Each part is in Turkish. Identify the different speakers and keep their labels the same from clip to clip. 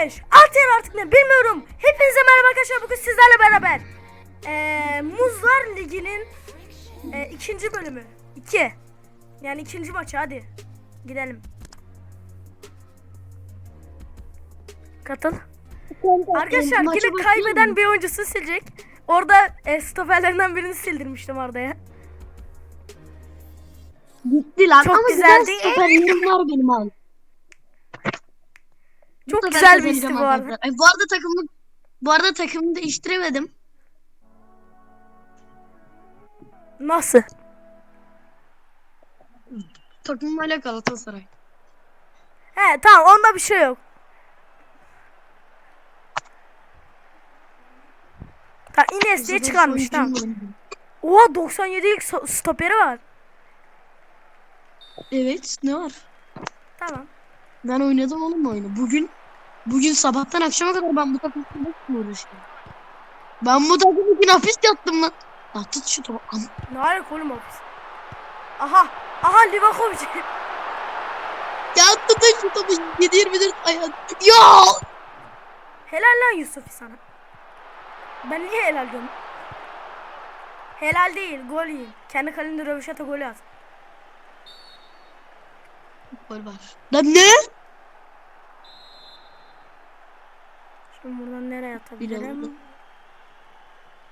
Speaker 1: 5, 6 yer artık ne bilmiyorum. Hepinize merhaba arkadaşlar. Bugün sizlerle beraber eee Muzlar Ligi'nin eee, ikinci bölümü. 2. Yani ikinci maçı hadi. Gidelim. Katıl. Arkadaşlar yine kaybeden bir oyuncusu silecek. Orada e, stoperlerinden birini sildirmiştim Arda'ya.
Speaker 2: Gitti lan
Speaker 1: Çok
Speaker 2: ama
Speaker 1: güzel
Speaker 2: güzel stoperlerim var benim abi.
Speaker 1: Çok
Speaker 2: sefer
Speaker 1: güzel bir isti bu arada.
Speaker 2: arkadaşlar. Ay, bu arada takımı bu arada takımı değiştiremedim.
Speaker 1: Nasıl?
Speaker 2: Takımım hala Galatasaray.
Speaker 1: He tamam onda bir şey yok. Ta Iniesta'yı çıkarmış tamam. Oha 97'lik so- stoperi var.
Speaker 2: Evet ne var?
Speaker 1: Tamam.
Speaker 2: Ben oynadım oğlum oyunu. Bugün bugün sabahtan akşama kadar ben bu takımla uğraşıyorum. Ben bu takım için hapis yattım lan. Tut şu topu.
Speaker 1: Ne alaka oğlum hapis? Aha. Aha Livakovic.
Speaker 2: Ya tutun şu topu. 7-24 ayağım. Ya!
Speaker 1: helal lan Yusuf'i sana. Ben niye helal diyorum? Helal değil gol yiyin. Kendi kalende röveşata golü at.
Speaker 2: Gol var. Lan ne?
Speaker 1: Şimdi buradan nereye atabilirim?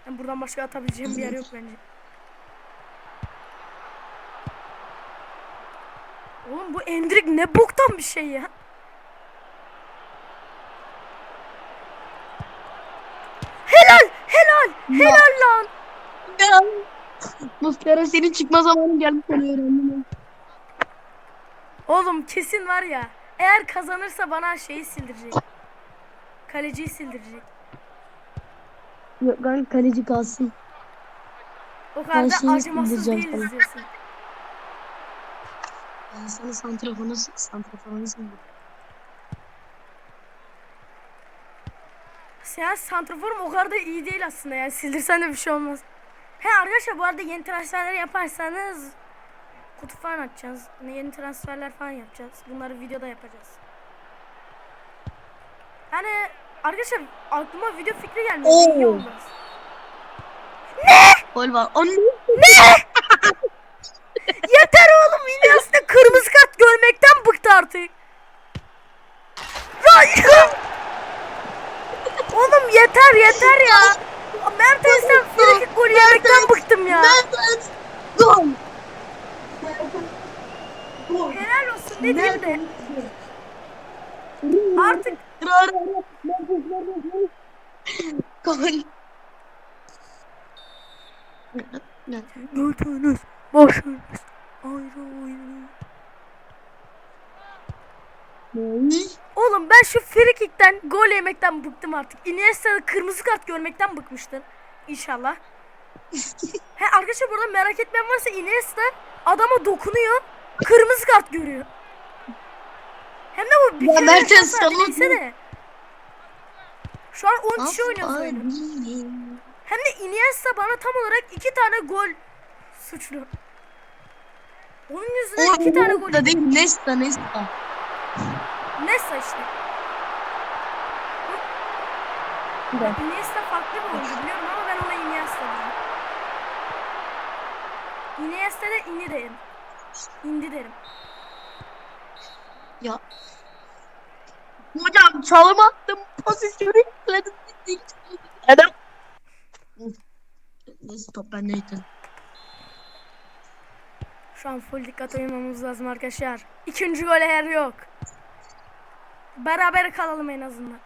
Speaker 1: Ben buradan başka atabileceğim bir yer yok bence. Oğlum bu Endrik ne boktan bir şey ya. Helal, helal, helal lan.
Speaker 2: Ya. Muslera senin çıkma zamanı geldi seni öğrendim.
Speaker 1: Oğlum kesin var ya. Eğer kazanırsa bana şeyi sildirecek. Kaleciyi sildirecek.
Speaker 2: Yok kanka kaleci kalsın.
Speaker 1: O kadar da acımasız değiliz
Speaker 2: sana.
Speaker 1: diyorsun.
Speaker 2: Ben sana santrafonu santrafonu
Speaker 1: Sen santraforum o kadar da iyi değil aslında yani sildirsen de bir şey olmaz. He arkadaşlar bu arada yeni transferler yaparsanız kutu falan açacağız. Yeni transferler falan yapacağız. Bunları videoda yapacağız. Yani arkadaşlar aklıma video fikri gelmedi.
Speaker 2: Oo.
Speaker 1: İyi olmaz.
Speaker 2: Gol var. O ne?
Speaker 1: Yeter oğlum Iniesta kırmızı kart görmekten bıktı artık. Oğlum yeter yeter ya. Mertens'ten frikik golü yemekten bıktım ya.
Speaker 2: Mertens. Gol. Gol.
Speaker 1: Helal olsun dediğim de artık
Speaker 2: Rar. Mertens, Mertens. Gol.
Speaker 1: götünüz başınız ayrı.
Speaker 2: Ne?
Speaker 1: Oğlum ben şu frikikten gol yemekten bıktım artık. Iniesta'da kırmızı kart görmekten bıkmıştım. İnşallah. He arkadaşlar burada merak etmeyen varsa Iniesta adama dokunuyor. Kırmızı kart görüyor. Hem de bu bir
Speaker 2: Ya
Speaker 1: kere
Speaker 2: Mertens salak.
Speaker 1: Şu an 10 kişi oynuyoruz oyunu. Hem de Iniesta bana tam olarak iki tane gol suçlu. Onun yüzünden iki tane gol.
Speaker 2: da değil. Nesta, Nesta.
Speaker 1: Nesta işte. Iniesta farklı bir oyuncu biliyorum ama ben ona Iniesta diyorum. Iniesta de ini derim. İndi derim.
Speaker 2: Ya. Hocam çalım attım. Pozisyonu yükledim. Adam. Neyse top bendeydi.
Speaker 1: Şu an full dikkat oynamamız lazım arkadaşlar. İkinci gole yer yok. Beraber kalalım en azından.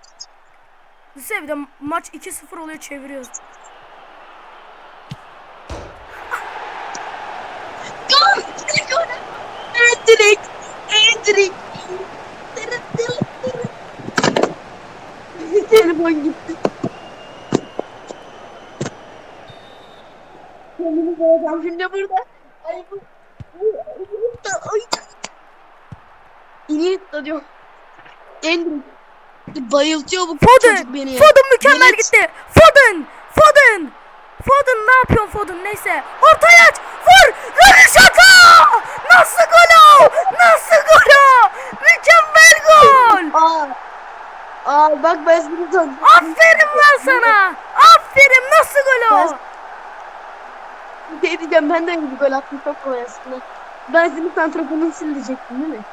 Speaker 1: Düşünsene bir de maç 2-0 oluyor çeviriyoruz.
Speaker 2: Gol! Gol! Evet direkt. Evet direkt. Direkt, direkt, Telefon gitti. Kendimi koyacağım şimdi burada. Ay bu. Ay. İniyetta diyor. En bayıltıyor bu
Speaker 1: Foden!
Speaker 2: çocuk beni.
Speaker 1: Foden mükemmel
Speaker 2: Evet.
Speaker 1: gitti. Foden! Foden! Foden ne yapıyorsun Foden? Neyse. Ortaya aç! Vur! Röveşata! Nasıl gol o? Nasıl gol o? Mükemmel gol!
Speaker 2: Aa. Aa bak ben seni sandım.
Speaker 1: Aferin lan sana. Aferin
Speaker 2: Bir şey diyeceğim ben de bir gol attım çok kolay aslında. Ben senin santrafonunu silecektim değil mi?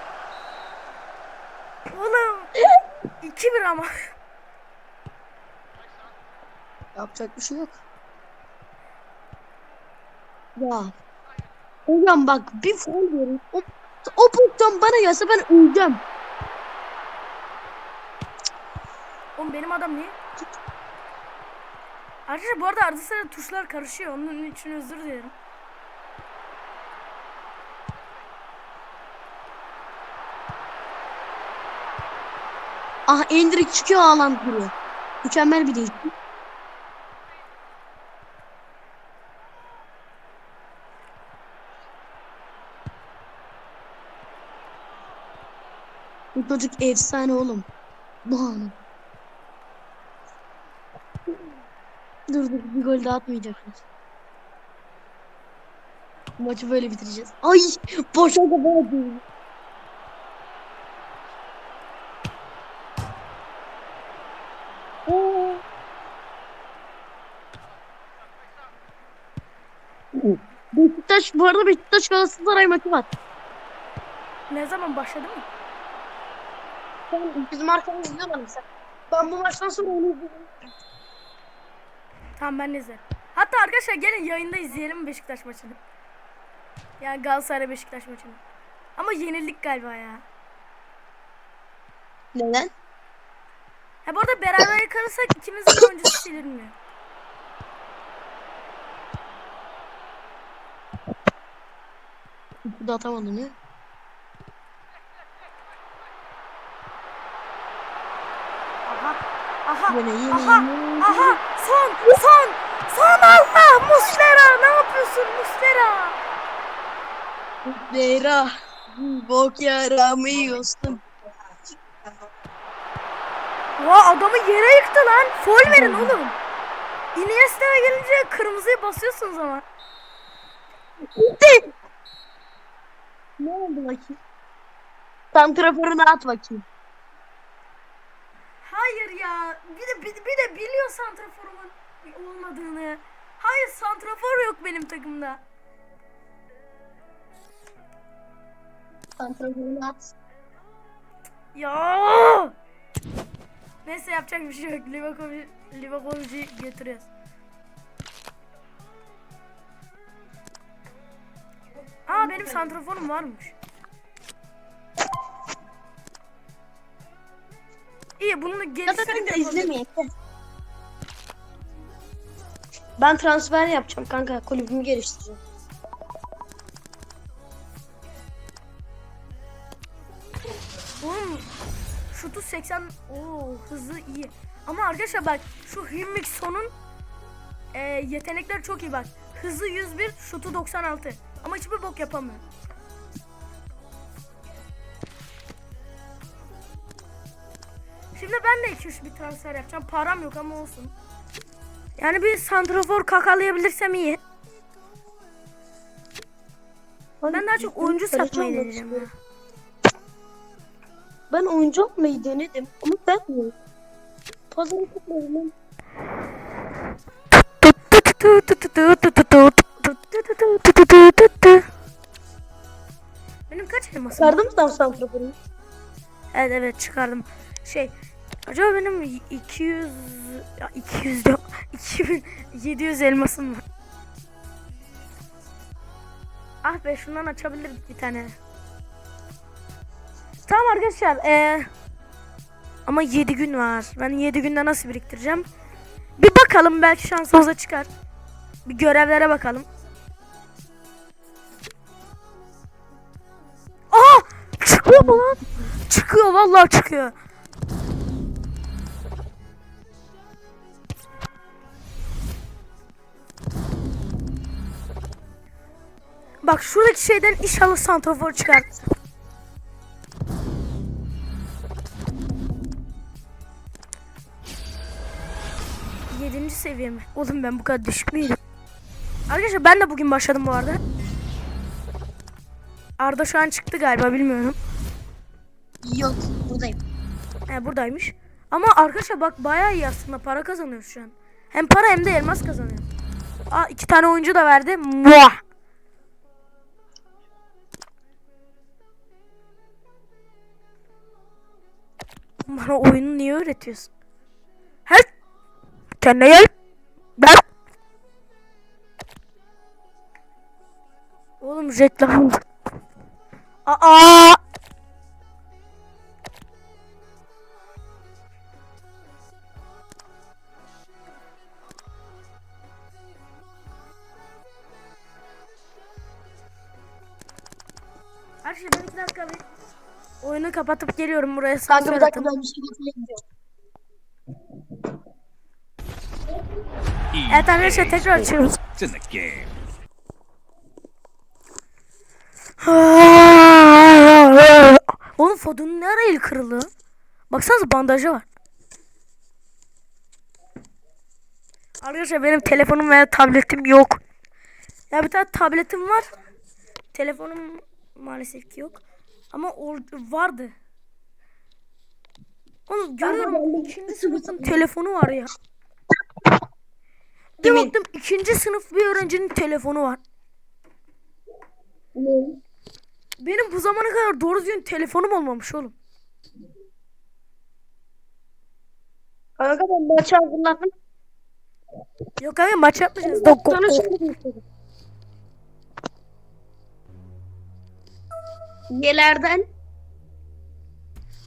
Speaker 1: Oğlum 2-1 ama.
Speaker 2: Yapacak bir şey yok. Ya. Hocam bak bir faul verin. O, o pozisyon bana gelse ben öleceğim.
Speaker 1: Oğlum benim adam niye? Arkadaşlar bu arada arada sırada tuşlar karışıyor. Onun için özür dilerim.
Speaker 2: Ah Endrik çıkıyor Haaland duruyor. Mükemmel bir değişim. Bu çocuk efsane oğlum. Bu anı. Dur dur bir gol daha atmayacaklar. Maçı böyle bitireceğiz. Ay boşa. Oo. Beşiktaş bu arada Beşiktaş Galatasaray maçı var.
Speaker 1: Ne zaman başladı mı?
Speaker 2: Bizim arkamızda izliyorlar mesela. Ben bu maçtan sonra onu izleyeceğim.
Speaker 1: Tamam ben izlerim. Hatta arkadaşlar gelin yayında izleyelim Beşiktaş maçını. Yani Galatasaray Beşiktaş maçını. Ama yenildik galiba ya.
Speaker 2: Neden?
Speaker 1: Ha bu arada beraber kalırsak ikimizin oyuncusu silinmiyor.
Speaker 2: Bu da atamadın ya.
Speaker 1: Aha. Aha. Aha. Son. Son. Son Allah. Muslera. Ne yapıyorsun Muslera?
Speaker 2: Vera. Bok yaramıyorsun.
Speaker 1: Ya adamı yere yıktı lan. Foul verin oğlum. Iniesta'ya gelince kırmızıya basıyorsunuz ama.
Speaker 2: Ne oldu bakayım? Santraforunu at bakayım.
Speaker 1: Hayır ya. Bir de bir, bir de biliyor santraforumun olmadığını. Hayır santrafor yok benim takımda.
Speaker 2: Santraforunu at.
Speaker 1: Ya. Neyse yapacak bir şey yok. Livakovic, Livakovic'i getiriyoruz. Aa benim santraforum varmış. İyi bunu
Speaker 2: Ya da
Speaker 1: geliştirip
Speaker 2: kanka
Speaker 1: yapabilirim.
Speaker 2: izlemeyek. Ben transfer yapacağım kanka. Kulübümü geliştireceğim.
Speaker 1: Oğlum şutu 80 Oo hızı iyi. Ama arkadaşlar bak şu Hümmik sonun e, yetenekler çok iyi bak. Hızı 101, şutu 96. Ama hiçbir bok yapamıyor. Şimdi ben de 2-3 bir transfer yapacağım. Param yok ama olsun. Yani bir santrafor kakalayabilirsem iyi. Ben daha çok oyuncu satmayı deneyeceğim ya.
Speaker 2: Ben oyuncu olmayı denedim ama ben mi? Pazarı tutmadım.
Speaker 1: Benim kaç elmasım var?
Speaker 2: Çıkardın mı sen santraforunu?
Speaker 1: Evet evet çıkardım. Şey acaba benim 200 ya 200 yok 2700 elmasım var. Ah be şundan açabilirdik bir tane. Tamam arkadaşlar eee ama 7 gün var. Ben 7 günde nasıl biriktireceğim? Bir bakalım belki şansımıza çıkar. Bir görevlere bakalım. Aa! Çıkıyor mu lan? Çıkıyor vallahi çıkıyor. Bak şuradaki şeyden inşallah santrafor çıkar. Yedinci seviye mi? Oğlum ben bu kadar düşük müydüm? Arkadaşlar ben de bugün başladım bu arada. Arda şu an çıktı galiba bilmiyorum.
Speaker 2: Yok buradayım.
Speaker 1: He buradaymış. Ama arkadaşlar bak bayağı iyi aslında para kazanıyoruz şu an. Hem para hem de elmas kazanıyor. Aa iki tane oyuncu da verdi. Muah. Bana oyunu niye öğretiyorsun? Hey! Kendine gel. Ben. Oğlum reklam. Aa! Her şey ben iki dakika bir oyunu kapatıp geliyorum buraya
Speaker 2: Kanka bir dakika ben bir şey getireyim.
Speaker 1: Evet arkadaşlar tekrar açıyoruz. Oğlum Fodun'un ne ara el kırıldı? Baksanıza bandajı var. Arkadaşlar benim telefonum veya tabletim yok. Ya bir tane tabletim var. Telefonum maalesef ki yok. Ama or- vardı. Oğlum görüyorum ikinci sınıfın telefonu var ya. Bir baktım ikinci sınıf bir öğrencinin telefonu var. Benim bu zamana kadar doğru düzgün telefonum olmamış oğlum.
Speaker 2: Kanka ben maçı hazırladım.
Speaker 1: Yok kanka maç yapmayacağız. Dok-
Speaker 2: Yelerden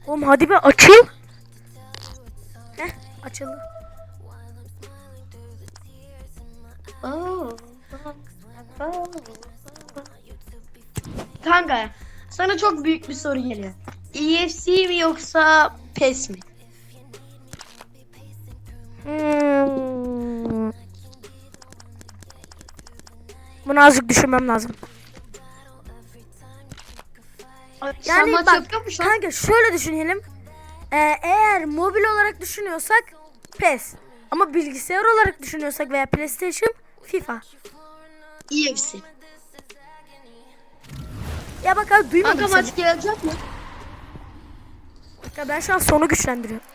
Speaker 1: Oğlum hadi be açıl. Heh açıldı.
Speaker 2: Kanka sana çok büyük bir soru geliyor. EFC mi yoksa PES mi?
Speaker 1: Hmm. Bunu azıcık düşünmem lazım. Yani
Speaker 2: maç
Speaker 1: bak
Speaker 2: yapıyor musun?
Speaker 1: kanka şöyle düşünelim. Ee, eğer mobil olarak düşünüyorsak PES. Ama bilgisayar olarak düşünüyorsak veya PlayStation FIFA.
Speaker 2: EFC.
Speaker 1: Ya bak abi duymadım
Speaker 2: Kanka
Speaker 1: seni.
Speaker 2: maç gelecek mi?
Speaker 1: Ya ben şu an sonu güçlendiriyorum.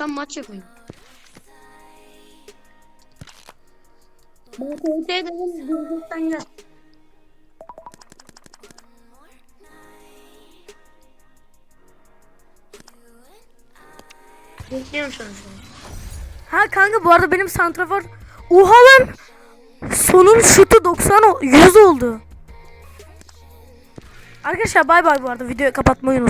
Speaker 2: Ben maç yapayım. Ben TT dedim, Gürcistan gel. An seni.
Speaker 1: Ha kanka bu arada benim santrafor Oha lan Sonun şutu 90 o- 100 oldu. Arkadaşlar bay bay bu arada videoyu kapatmayı unutmayın.